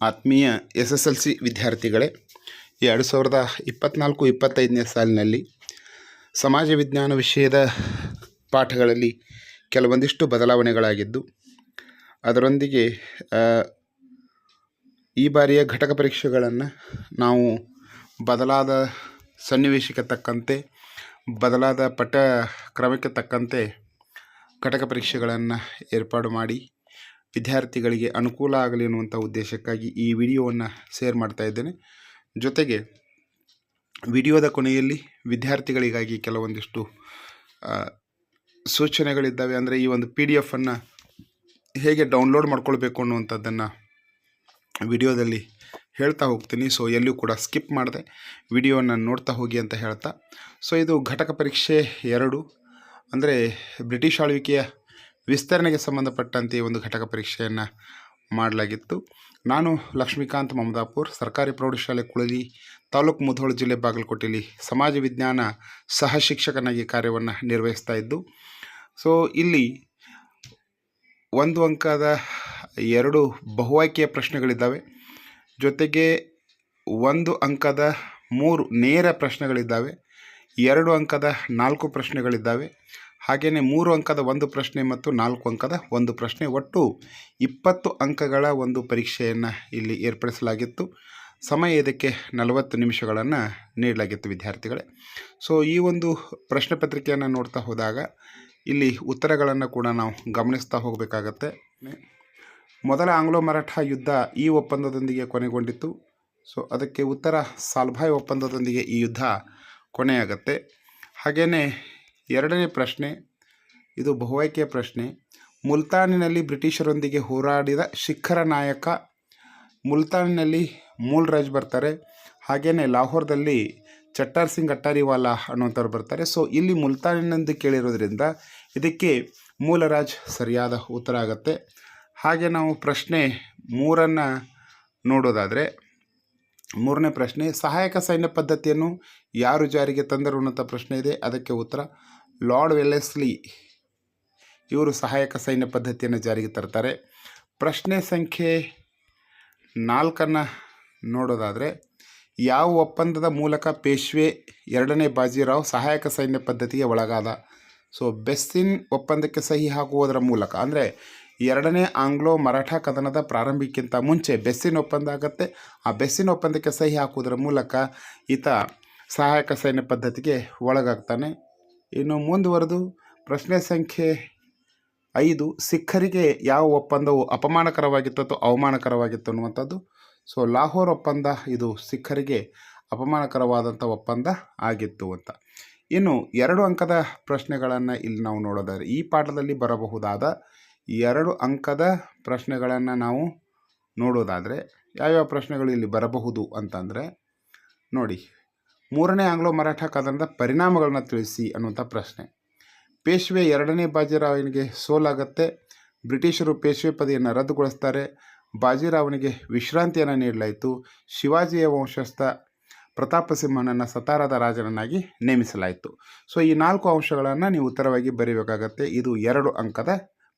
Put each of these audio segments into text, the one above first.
ಆತ್ಮೀಯ S S L C ವಿದ್ಯಾರ್ಥಿಗಳೇ ಎರಡು ಸಾವಿರದ ಇಪ್ಪತ್ತ್ನಾಲ್ಕು ಇಪ್ಪತ್ತೈದನೇ ಸಾಲಿನಲ್ಲಿ ಸಮಾಜ ವಿಜ್ಞಾನ ವಿಷಯದ ಪಾಠಗಳಲ್ಲಿ ಕೆಲವೊಂದಿಷ್ಟು ಬದಲಾವಣೆಗಳಾಗಿದ್ದು, ಅದರೊಂದಿಗೆ ಈ ಬಾರಿಯ ಘಟಕ ಪರೀಕ್ಷೆಗಳನ್ನು ನಾವು ಬದಲಾದ ಸನ್ನಿವೇಶಕ್ಕೆ ತಕ್ಕಂತೆ, ಬದಲಾದ ಪಠ್ಯ ಕ್ರಮಕ್ಕೆ ತಕ್ಕಂತೆ ಘಟಕ ಪರೀಕ್ಷೆಗಳನ್ನು ಏರ್ಪಾಡು ಮಾಡಿ ವಿದ್ಯಾರ್ಥಿಗಳಿಗೆ ಅನುಕೂಲ ಆಗಲಿ ಅನ್ನುವಂಥ ಉದ್ದೇಶಕ್ಕಾಗಿ ಈ ವಿಡಿಯೋವನ್ನು ಶೇರ್ ಮಾಡ್ತಾ ಇದ್ದೇನೆ. ಜೊತೆಗೆ ವಿಡಿಯೋದ ಕೊನೆಯಲ್ಲಿ ವಿದ್ಯಾರ್ಥಿಗಳಿಗಾಗಿ ಕೆಲವೊಂದಿಷ್ಟು ಸೂಚನೆಗಳಿದ್ದಾವೆ. ಅಂದರೆ ಈ ಒಂದು ಪಿ ಡಿ ಎಫನ್ನು ಹೇಗೆ ಡೌನ್ಲೋಡ್ ಮಾಡ್ಕೊಳ್ಬೇಕು ಅನ್ನುವಂಥದ್ದನ್ನು ವಿಡಿಯೋದಲ್ಲಿ ಹೇಳ್ತಾ ಹೋಗ್ತೀನಿ. ಸೊ ಎಲ್ಲೂ ಕೂಡ ಸ್ಕಿಪ್ ಮಾಡಿದೆ ವಿಡಿಯೋನ ನೋಡ್ತಾ ಹೋಗಿ ಅಂತ ಹೇಳ್ತಾ. ಸೊ, ಇದು ಘಟಕ ಪರೀಕ್ಷೆ ಎರಡು. ಅಂದರೆ ಬ್ರಿಟಿಷ್ ಆಳ್ವಿಕೆಯ ವಿಸ್ತರಣೆಗೆ ಸಂಬಂಧಪಟ್ಟಂತೆ ಒಂದು ಘಟಕ ಪರೀಕ್ಷೆಯನ್ನು ಮಾಡಲಾಗಿತ್ತು. ನಾನು ಲಕ್ಷ್ಮೀಕಾಂತ್ ಮಮದಾಪುರ್, ಸರ್ಕಾರಿ ಪ್ರೌಢಶಾಲೆ ಕುಳಲಿ, ತಾಲೂಕು ಮುಧೋಳ ಜಿಲ್ಲೆ ಬಾಗಲಕೋಟೆಯಲ್ಲಿ ಸಮಾಜ ವಿಜ್ಞಾನ ಸಹ ಶಿಕ್ಷಕನಾಗಿ ಕಾರ್ಯವನ್ನು ನಿರ್ವಹಿಸ್ತಾ ಇದ್ದು, ಸೊ ಇಲ್ಲಿ ಒಂದು ಅಂಕದ ಎರಡು ಬಹುಆಯ್ಕೆಯ ಪ್ರಶ್ನೆಗಳಿದ್ದಾವೆ. ಜೊತೆಗೆ ಒಂದು ಅಂಕದ ಮೂರು ನೇರ ಪ್ರಶ್ನೆಗಳಿದ್ದಾವೆ. ಎರಡು ಅಂಕದ ನಾಲ್ಕು ಪ್ರಶ್ನೆಗಳಿದ್ದಾವೆ. ಹಾಗೆಯೇ ಮೂರು ಅಂಕದ ಒಂದು ಪ್ರಶ್ನೆ ಮತ್ತು ನಾಲ್ಕು ಅಂಕದ ಒಂದು ಪ್ರಶ್ನೆ. ಒಟ್ಟು ಇಪ್ಪತ್ತು ಅಂಕಗಳ ಒಂದು ಪರೀಕ್ಷೆಯನ್ನು ಇಲ್ಲಿ ಏರ್ಪಡಿಸಲಾಗಿತ್ತು. ಸಮಯ ಇದಕ್ಕೆ ನಲವತ್ತು ನಿಮಿಷಗಳನ್ನು ನೀಡಲಾಗಿತ್ತು ವಿದ್ಯಾರ್ಥಿಗಳೇ. ಸೊ ಈ ಒಂದು ಪ್ರಶ್ನೆ ಪತ್ರಿಕೆಯನ್ನು ನೋಡ್ತಾ ಹೋದಾಗ ಇಲ್ಲಿ ಉತ್ತರಗಳನ್ನು ಕೂಡ ನಾವು ಗಮನಿಸ್ತಾ ಹೋಗಬೇಕಾಗತ್ತೆ. ಮೊದಲ ಆಂಗ್ಲೋ ಮರಾಠ ಯುದ್ಧ ಈ ಒಪ್ಪಂದದೊಂದಿಗೆ ಕೊನೆಗೊಂಡಿತ್ತು. ಸೊ ಅದಕ್ಕೆ ಉತ್ತರ ಸಾಲ್ಭಾಯ್ ಒಪ್ಪಂದದೊಂದಿಗೆ ಈ ಯುದ್ಧ ಕೊನೆಯಾಗತ್ತೆ. ಹಾಗೆಯೇ ಎರಡನೇ ಪ್ರಶ್ನೆ, ಇದು ಬಹುಆಯ್ಕೆಯ ಪ್ರಶ್ನೆ. ಮುಲ್ತಾನಿನಲ್ಲಿ ಬ್ರಿಟಿಷರೊಂದಿಗೆ ಹೋರಾಡಿದ ಶಿಖರ ನಾಯಕ ಮುಲ್ತಾನಿನಲ್ಲಿ ಮೂಲ್ ರಾಜ್ ಬರ್ತಾರೆ. ಹಾಗೆಯೇ ಲಾಹೋರ್ದಲ್ಲಿ ಚಟ್ಟಾರ್ ಸಿಂಗ್ ಅಟ್ಟಾರಿವಾಲಾ ಅನ್ನುವಂಥವ್ರು ಬರ್ತಾರೆ. ಸೊ, ಇಲ್ಲಿ ಮುಲ್ತಾನಿನಂದು ಕೇಳಿರೋದ್ರಿಂದ ಇದಕ್ಕೆ ಮೂಲರಾಜ್ ಸರಿಯಾದ ಉತ್ತರ ಆಗುತ್ತೆ. ಹಾಗೆ ನಾವು ಪ್ರಶ್ನೆ ಮೂರನ್ನು ನೋಡೋದಾದರೆ, ಮೂರನೇ ಪ್ರಶ್ನೆ, ಸಹಾಯಕ ಸೈನ್ಯ ಪದ್ಧತಿಯನ್ನು ಯಾರು ಜಾರಿಗೆ ತಂದರು ಅನ್ನೋಂಥ ಪ್ರಶ್ನೆ ಇದೆ. ಅದಕ್ಕೆ ಉತ್ತರ ಲಾರ್ಡ್ ವೆಲ್ಲೆಸ್ಲಿ ಇವರು ಸಹಾಯಕ ಸೈನ್ಯ ಪದ್ಧತಿಯನ್ನು ಜಾರಿಗೆ ತರ್ತಾರೆ. ಪ್ರಶ್ನೆ ಸಂಖ್ಯೆ ನಾಲ್ಕನ್ನು ನೋಡೋದಾದರೆ, ಯಾವ ಒಪ್ಪಂದದ ಮೂಲಕ ಪೇಶ್ವೆ ಎರಡನೇ ಬಾಜಿರಾವ್ ಸಹಾಯಕ ಸೈನ್ಯ ಪದ್ಧತಿಗೆ ಒಳಗಾದ? ಸೊ, ಬೆಸ್ಸಿನ್ ಒಪ್ಪಂದಕ್ಕೆ ಸಹಿ ಹಾಕುವುದರ ಮೂಲಕ, ಅಂದರೆ ಎರಡನೇ ಆಂಗ್ಲೋ ಮರಾಠ ಕದನದ ಪ್ರಾರಂಭಕ್ಕಿಂತ ಮುಂಚೆ ಬೆಸ್ಸಿನ ಒಪ್ಪಂದ ಆಗುತ್ತೆ. ಆ ಬೆಸ್ಸಿನ ಒಪ್ಪಂದಕ್ಕೆ ಸಹಿ ಹಾಕುವುದರ ಮೂಲಕ ಈತ ಸಹಾಯಕ ಸೈನ್ಯ ಪದ್ಧತಿಗೆ ಒಳಗಾಗ್ತಾನೆ. ಇನ್ನು ಮುಂದುವರೆದು ಪ್ರಶ್ನೆ ಸಂಖ್ಯೆ ಐದು, ಸಿಖ್ಖರಿಗೆ ಯಾವ ಒಪ್ಪಂದವು ಅಪಮಾನಕರವಾಗಿತ್ತು ಅಥವಾ ಅವಮಾನಕರವಾಗಿತ್ತು ಅನ್ನುವಂಥದ್ದು. ಸೊ ಲಾಹೋರ್ ಒಪ್ಪಂದ ಇದು ಸಿಖ್ಖರಿಗೆ ಅಪಮಾನಕರವಾದಂಥ ಒಪ್ಪಂದ ಆಗಿತ್ತು ಅಂತ. ಇನ್ನು ಎರಡು ಅಂಕದ ಪ್ರಶ್ನೆಗಳನ್ನು ಇಲ್ಲಿ ನಾವು ನೋಡೋದಾದರೆ, ಈ ಪಾಠದಲ್ಲಿ ಬರಬಹುದಾದ ಎರಡು ಅಂಕದ ಪ್ರಶ್ನೆಗಳನ್ನು ನಾವು ನೋಡೋದಾದರೆ, ಯಾವ್ಯಾವ ಪ್ರಶ್ನೆಗಳು ಇಲ್ಲಿ ಬರಬಹುದು ಅಂತಂದರೆ, ನೋಡಿ ಮೂರನೇ ಆಂಗ್ಲೋ ಮರಾಠ ಕದನದ ಪರಿಣಾಮಗಳನ್ನ ತಿಳಿಸಿ ಅನ್ನುವಂಥ ಪ್ರಶ್ನೆ. ಪೇಶ್ವೆ ಎರಡನೇ ಬಾಜಿರಾವನಿಗೆ ಸೋಲಾಗತ್ತೆ, ಬ್ರಿಟಿಷರು ಪೇಶ್ವೆ ಪದವಿಯನ್ನು ರದ್ದುಗೊಳಿಸ್ತಾರೆ, ಬಾಜಿರಾವನಿಗೆ ವಿಶ್ರಾಂತಿಯನ್ನು ನೀಡಲಾಯಿತು, ಶಿವಾಜಿಯ ವಂಶಸ್ಥ ಪ್ರತಾಪ ಸಿಂಹನನ್ನು ಸತಾರದ ರಾಜನನ್ನಾಗಿ ನೇಮಿಸಲಾಯಿತು. ಸೊ, ಈ ನಾಲ್ಕು ಅಂಶಗಳನ್ನು ನೀವು ಉತ್ತರವಾಗಿ ಬರೀಬೇಕಾಗತ್ತೆ. ಇದು ಎರಡು ಅಂಕದ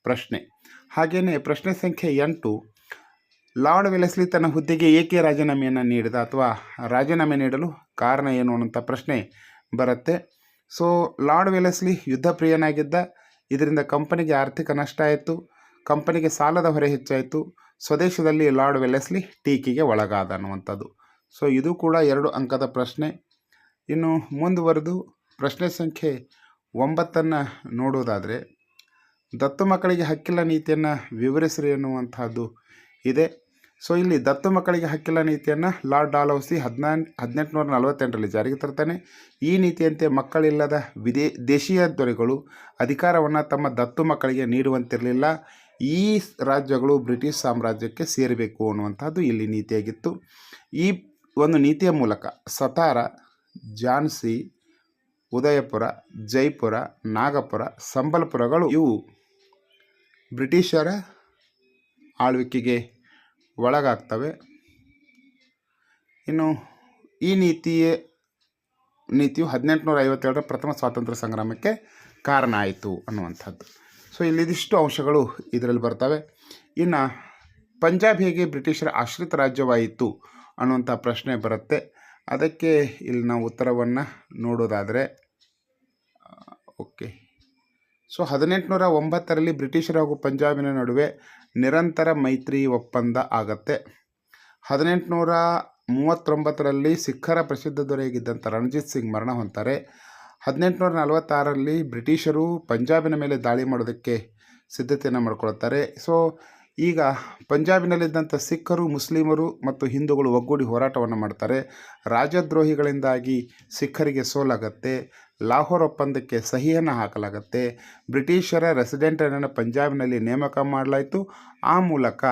ಪ್ರಶ್ನೆ. ಹಾಗೆಯೇ ಪ್ರಶ್ನೆ ಸಂಖ್ಯೆ ಎಂಟು ಲಾರ್ಡ್ ವೆಲೆಸ್ಲಿ ತನ್ನ ಹುದ್ದೆಗೆ ಏಕೆ ರಾಜೀನಾಮೆಯನ್ನು ನೀಡಿದ ಅಥವಾ ರಾಜೀನಾಮೆ ನೀಡಲು ಕಾರಣ ಏನು ಅನ್ನೋಂಥ ಪ್ರಶ್ನೆ ಬರುತ್ತೆ. ಸೊ ಲಾರ್ಡ್ ವೆಲೆಸ್ಲಿ ಯುದ್ಧ ಪ್ರಿಯನಾಗಿದ್ದ ಇದರಿಂದ ಕಂಪನಿಗೆ ಆರ್ಥಿಕ ನಷ್ಟ ಆಯಿತು, ಕಂಪನಿಗೆ ಸಾಲದ ಹೊರೆ ಹೆಚ್ಚಾಯಿತು, ಸ್ವದೇಶದಲ್ಲಿ ಲಾರ್ಡ್ ವೆಲೆಸ್ಲಿ ಟೀಕೆಗೆ ಒಳಗಾದ ಅನ್ನುವಂಥದ್ದು. ಸೊ ಇದು ಕೂಡ ಎರಡು ಅಂಕದ ಪ್ರಶ್ನೆ. ಇನ್ನು ಮುಂದುವರೆದು ಪ್ರಶ್ನೆ ಸಂಖ್ಯೆ ಒಂಬತ್ತನ್ನು ನೋಡುವುದಾದರೆ ದತ್ತು ಮಕ್ಕಳಿಗೆ ಹಕ್ಕಿಲ್ಲ ನೀತಿಯನ್ನು ವಿವರಿಸ್ರಿ ಎನ್ನುವಂತಹದ್ದು ಇದೆ. ಸೊ ಇಲ್ಲಿ ದತ್ತು ಮಕ್ಕಳಿಗೆ ಹಕ್ಕಿಲ್ಲ ನೀತಿಯನ್ನು ಲಾರ್ಡ್ ಡಾಲೌಸಿ ಹದಿನಾನ್ ಹದಿನೆಂಟುನೂರ ನಲವತ್ತೆಂಟರಲ್ಲಿ ಜಾರಿಗೆ ತರ್ತಾನೆ. ಈ ನೀತಿಯಂತೆ ಮಕ್ಕಳಿಲ್ಲದ ವಿದೇ ದೇಶೀಯ ದೊರೆಗಳು ಅಧಿಕಾರವನ್ನು ತಮ್ಮ ದತ್ತು ಮಕ್ಕಳಿಗೆ ನೀಡುವಂತಿರಲಿಲ್ಲ. ಈ ರಾಜ್ಯಗಳು ಬ್ರಿಟಿಷ್ ಸಾಮ್ರಾಜ್ಯಕ್ಕೆ ಸೇರಬೇಕು ಅನ್ನುವಂಥದ್ದು ಇಲ್ಲಿ ನೀತಿಯಾಗಿತ್ತು. ಈ ಒಂದು ನೀತಿಯ ಮೂಲಕ ಸತಾರ, ಝಾನ್ಸಿ, ಉದಯಪುರ, ಜೈಪುರ, ನಾಗಪುರ, ಸಂಬಲ್ಪುರಗಳು ಇವು ಬ್ರಿಟಿಷರ ಆಳ್ವಿಕೆಗೆ ಒಳಗಾಗ್ತವೆ. ಇನ್ನು ಈ ನೀತಿಯೇ, ನೀತಿಯು ಹದಿನೆಂಟುನೂರ ಐವತ್ತೇಳರ ಪ್ರಥಮ ಸ್ವಾತಂತ್ರ್ಯ ಸಂಗ್ರಾಮಕ್ಕೆ ಕಾರಣ ಆಯಿತು ಅನ್ನುವಂಥದ್ದು. ಸೊ ಇಲ್ಲಿದಿಷ್ಟು ಅಂಶಗಳು ಇದರಲ್ಲಿ ಬರ್ತವೆ. ಇನ್ನು ಪಂಜಾಬ್ ಹೇಗೆ ಬ್ರಿಟಿಷರ ಆಶ್ರಿತ ರಾಜ್ಯವಾಯಿತು ಅನ್ನುವಂಥ ಪ್ರಶ್ನೆ ಬರುತ್ತೆ. ಅದಕ್ಕೆ ಇಲ್ಲಿ ನಾವು ಉತ್ತರವನ್ನು ನೋಡೋದಾದರೆ ಓಕೆ. ಸೊ ಹದಿನೆಂಟುನೂರ ಒಂಬತ್ತರಲ್ಲಿ ಬ್ರಿಟಿಷರು ಹಾಗೂ ಪಂಜಾಬಿನ ನಡುವೆ ನಿರಂತರ ಮೈತ್ರಿ ಒಪ್ಪಂದ ಆಗತ್ತೆ. ಹದಿನೆಂಟುನೂರ ಮೂವತ್ತೊಂಬತ್ತರಲ್ಲಿ ಸಿಖ್ಖರ ಪ್ರಸಿದ್ಧ ದೊರೆಯಾಗಿದ್ದಂಥ ರಣಜಿತ್ ಸಿಂಗ್ ಮರಣ ಹೊಂತಾರೆ ಹದಿನೆಂಟುನೂರ ನಲವತ್ತಾರರಲ್ಲಿ ಬ್ರಿಟಿಷರು ಪಂಜಾಬಿನ ಮೇಲೆ ದಾಳಿ ಮಾಡೋದಕ್ಕೆ ಸಿದ್ಧತೆಯನ್ನು ಮಾಡಿಕೊಳ್ಳುತ್ತಾರೆ ಸೊ ಈಗ ಪಂಜಾಬಿನಲ್ಲಿದ್ದಂಥ ಸಿಖ್ಖರು, ಮುಸ್ಲಿಮರು ಮತ್ತು ಹಿಂದೂಗಳು ಒಗ್ಗೂಡಿ ಹೋರಾಟವನ್ನು ಮಾಡ್ತಾರೆ. ರಾಜದ್ರೋಹಿಗಳಿಂದಾಗಿ ಸಿಖ್ಖರಿಗೆ ಸೋಲಾಗತ್ತೆ. ಲಾಹೋರ್ ಒಪ್ಪಂದಕ್ಕೆ ಸಹಿಯನ್ನು ಹಾಕಲಾಗುತ್ತೆ. ಬ್ರಿಟಿಷರ ರೆಸಿಡೆಂಟನ್ನು ಪಂಜಾಬ್ನಲ್ಲಿ ನೇಮಕ ಮಾಡಲಾಯಿತು. ಆ ಮೂಲಕ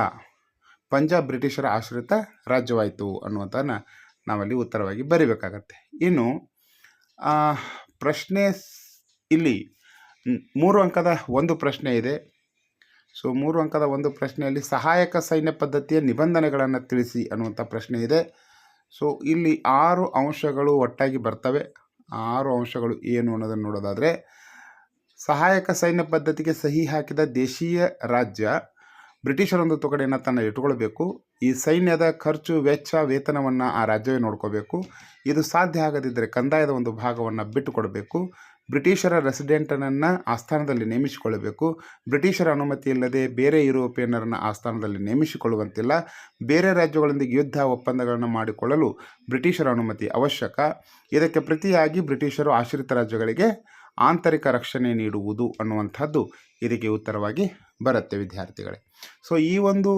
ಪಂಜಾಬ್ ಬ್ರಿಟಿಷರ ಆಶ್ರಿತ ರಾಜ್ಯವಾಯಿತು ಅನ್ನುವಂಥದ್ದನ್ನು ನಾವಲ್ಲಿ ಉತ್ತರವಾಗಿ ಬರೀಬೇಕಾಗತ್ತೆ. ಇನ್ನು ಪ್ರಶ್ನೆ ಇಲ್ಲಿ ಮೂರು ಅಂಕದ ಒಂದು ಪ್ರಶ್ನೆ ಇದೆ. ಸೊ, ಮೂರು ಅಂಕದ ಒಂದು ಪ್ರಶ್ನೆಯಲ್ಲಿ ಸಹಾಯಕ ಸೈನ್ಯ ಪದ್ಧತಿಯ ನಿಬಂಧನೆಗಳನ್ನು ತಿಳಿಸಿ ಅನ್ನುವಂಥ ಪ್ರಶ್ನೆ ಇದೆ. ಸೊ, ಇಲ್ಲಿ ಆರು ಅಂಶಗಳು ಒಟ್ಟಾಗಿ ಬರ್ತವೆ. ಆರು ಅಂಶಗಳು ಏನು ಅನ್ನೋದನ್ನು ನೋಡೋದಾದರೆ, ಸಹಾಯಕ ಸೈನ್ಯ ಪದ್ಧತಿಗೆ ಸಹಿ ಹಾಕಿದ ದೇಶೀಯ ರಾಜ್ಯ, ಬ್ರಿಟಿಷರೊಂದು ತೊಗಡೆಯನ್ನು ತನ್ನ ಇಟ್ಕೊಳ್ಬೇಕು ಈ ಸೈನ್ಯದ ಖರ್ಚು, ವೆಚ್ಚ, ವೇತನವನ್ನು ಆ ರಾಜ್ಯವೇ ನೋಡ್ಕೋಬೇಕು ಇದು ಸಾಧ್ಯ ಆಗದಿದ್ದರೆ ಕಂದಾಯದ ಒಂದು ಭಾಗವನ್ನು ಬಿಟ್ಟುಕೊಡಬೇಕು. ಬ್ರಿಟಿಷರ ರೆಸಿಡೆಂಟನನ್ನು ಆಸ್ಥಾನದಲ್ಲಿ ನೇಮಿಸಿಕೊಳ್ಳಬೇಕು. ಬ್ರಿಟಿಷರ ಅನುಮತಿ ಇಲ್ಲದೆ ಬೇರೆ ಯುರೋಪಿಯನ್ನರನ್ನು ಆಸ್ಥಾನದಲ್ಲಿ ನೇಮಿಸಿಕೊಳ್ಳುವಂತಿಲ್ಲ. ಬೇರೆ ರಾಜ್ಯಗಳೊಂದಿಗೆ ಯುದ್ಧ ಒಪ್ಪಂದಗಳನ್ನು ಮಾಡಿಕೊಳ್ಳಲು ಬ್ರಿಟಿಷರ ಅನುಮತಿ ಅವಶ್ಯಕ. ಇದಕ್ಕೆ ಪ್ರತಿಯಾಗಿ ಬ್ರಿಟಿಷರು ಆಶ್ರಿತ ರಾಜ್ಯಗಳಿಗೆ ಆಂತರಿಕ ರಕ್ಷಣೆ ನೀಡುವುದು ಅನ್ನುವಂಥದ್ದು ಇದಕ್ಕೆ ಉತ್ತರವಾಗಿ ಬರುತ್ತೆ ವಿದ್ಯಾರ್ಥಿಗಳೇ. ಸೊ ಈ ಒಂದು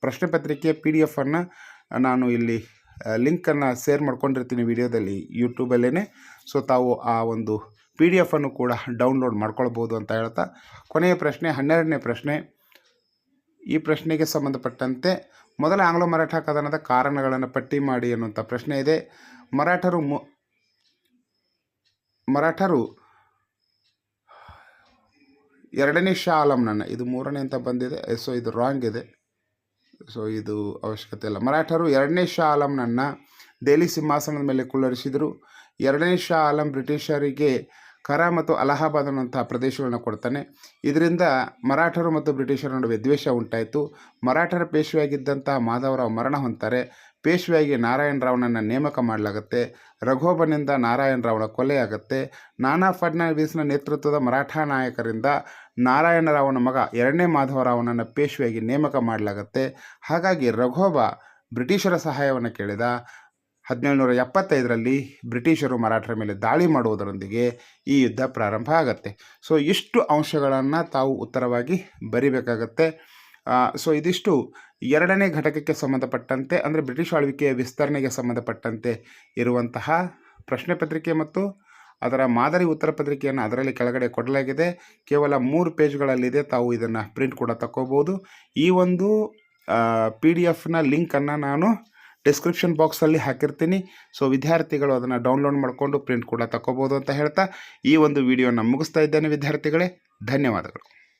ಪ್ರಶ್ನೆ ಪತ್ರಿಕೆ ಪಿ ಡಿ ಎಫನ್ನು ನಾನು ಇಲ್ಲಿ ಲಿಂಕನ್ನು ಶೇರ್ ಮಾಡ್ಕೊಂಡಿರ್ತೀನಿ ವಿಡಿಯೋದಲ್ಲಿ ಯೂಟ್ಯೂಬಲ್ಲೇ ಸೊ ತಾವು ಆ ಒಂದು ಪಿ ಡಿ ಎಫನ್ನು ಕೂಡ ಡೌನ್ಲೋಡ್ ಮಾಡ್ಕೊಳ್ಬೋದು ಅಂತ ಹೇಳ್ತಾ, ಕೊನೆಯ ಪ್ರಶ್ನೆ, ಹನ್ನೆರಡನೇ ಪ್ರಶ್ನೆ. ಈ ಪ್ರಶ್ನೆಗೆ ಸಂಬಂಧಪಟ್ಟಂತೆ ಮೊದಲ ಆಂಗ್ಲೋ ಮರಾಠ ಕದನದ ಕಾರಣಗಳನ್ನು ಪಟ್ಟಿ ಮಾಡಿ ಅನ್ನುವಂಥ ಪ್ರಶ್ನೆ ಇದೆ. ಮರಾಠರು ಮರಾಠರು ಎರಡನೇ ಶಾ ಆಲಂನನ್ನು ಇದು ಮೂರನೇ ಅಂತ ಬಂದಿದೆ, ಸೊ ಇದು ರಾಂಗ್ ಇದೆ. ಸೊ ಇದು ಅವಶ್ಯಕತೆ ಇಲ್ಲ. ಮರಾಠರು ಎರಡನೇ ಶಾ ಆಲಂನನ್ನು ದೆಹಲಿ ಸಿಂಹಾಸನದ ಮೇಲೆ ಕುಳ್ಳರಿಸಿದರು. ಎರಡನೇ ಶಾ ಆಲಂ ಬ್ರಿಟಿಷರಿಗೆ ಕರ ಮತ್ತು ಅಲಹಾಬಾದ್ ಅನ್ನುವಂಥ ಪ್ರದೇಶಗಳನ್ನು ಕೊಡ್ತಾನೆ. ಇದರಿಂದ ಮರಾಠರು ಮತ್ತು ಬ್ರಿಟಿಷರ ನಡುವೆ ದ್ವೇಷ ಉಂಟಾಯಿತು. ಮರಾಠರ ಪೇಶ್ವೆಯಾಗಿದ್ದಂಥ ಮಾಧವರಾವ್ ಮರಣ ಹೊಂತಾರೆ ಪೇಶ್ವೆಯಾಗಿ ನಾರಾಯಣ ರಾವ್ನನ್ನು ನೇಮಕ ಮಾಡಲಾಗುತ್ತೆ. ರಘೋಬನಿಂದ ನಾರಾಯಣ ರಾವ್ನ ಕೊಲೆಯಾಗುತ್ತೆ. ನಾನಾ ಫಡ್ನವೀಸ್ನ ನೇತೃತ್ವದ ಮರಾಠ ನಾಯಕರಿಂದ ನಾರಾಯಣರಾವನ ಮಗ ಎರಡನೇ ಮಾಧವರಾವ್ನನ್ನು ಪೇಶ್ವೆಯಾಗಿ ನೇಮಕ ಮಾಡಲಾಗುತ್ತೆ. ಹಾಗಾಗಿ ರಘೋಬ ಬ್ರಿಟಿಷರ ಸಹಾಯವನ್ನು ಕೇಳಿದ. ಹದಿನೇಳುನೂರ ಎಪ್ಪತ್ತೈದರಲ್ಲಿ ಬ್ರಿಟಿಷರು ಮರಾಠರ ಮೇಲೆ ದಾಳಿ ಮಾಡುವುದರೊಂದಿಗೆ ಈ ಯುದ್ಧ ಪ್ರಾರಂಭ ಆಗುತ್ತೆ. ಸೊ, ಇಷ್ಟು ಅಂಶಗಳನ್ನು ತಾವು ಉತ್ತರವಾಗಿ ಬರಿಬೇಕಾಗತ್ತೆ. ಸೊ, ಇದಿಷ್ಟು ಎರಡನೇ ಘಟಕಕ್ಕೆ ಸಂಬಂಧಪಟ್ಟಂತೆ, ಅಂದರೆ ಬ್ರಿಟಿಷ್ ಆಳ್ವಿಕೆಯ ವಿಸ್ತರಣೆಗೆ ಸಂಬಂಧಪಟ್ಟಂತೆ ಇರುವಂತಹ ಪ್ರಶ್ನೆ ಪತ್ರಿಕೆ ಮತ್ತು ಅದರ ಮಾದರಿ ಉತ್ತರ ಪತ್ರಿಕೆಯನ್ನು ಅದರಲ್ಲಿ ಕೆಳಗಡೆ ಕೊಡಲಾಗಿದೆ. ಕೇವಲ ಮೂರು ಪೇಜ್ಗಳಲ್ಲಿದೆ, ತಾವು ಇದನ್ನು ಪ್ರಿಂಟ್ ಕೂಡ ತಗೋಬೋದು ಈ ಒಂದು ಪಿ ಡಿ ಎಫ್ನ ಲಿಂಕನ್ನು ನಾನು ಡಿಸ್ಕ್ರಿಪ್ಷನ್ ಬಾಕ್ಸಲ್ಲಿ ಹಾಕಿರ್ತೀನಿ. ಸೊ, ವಿದ್ಯಾರ್ಥಿಗಳು ಅದನ್ನು ಡೌನ್ಲೋಡ್ ಮಾಡಿಕೊಂಡು ಪ್ರಿಂಟ್ ಕೂಡ ತಗೋಬೋದು ಅಂತ ಹೇಳ್ತಾ ಈ ಒಂದು ವಿಡಿಯೋನ ಮುಗಿಸ್ತಾ ಇದ್ದೇನೆ ವಿದ್ಯಾರ್ಥಿಗಳೇ. ಧನ್ಯವಾದಗಳು.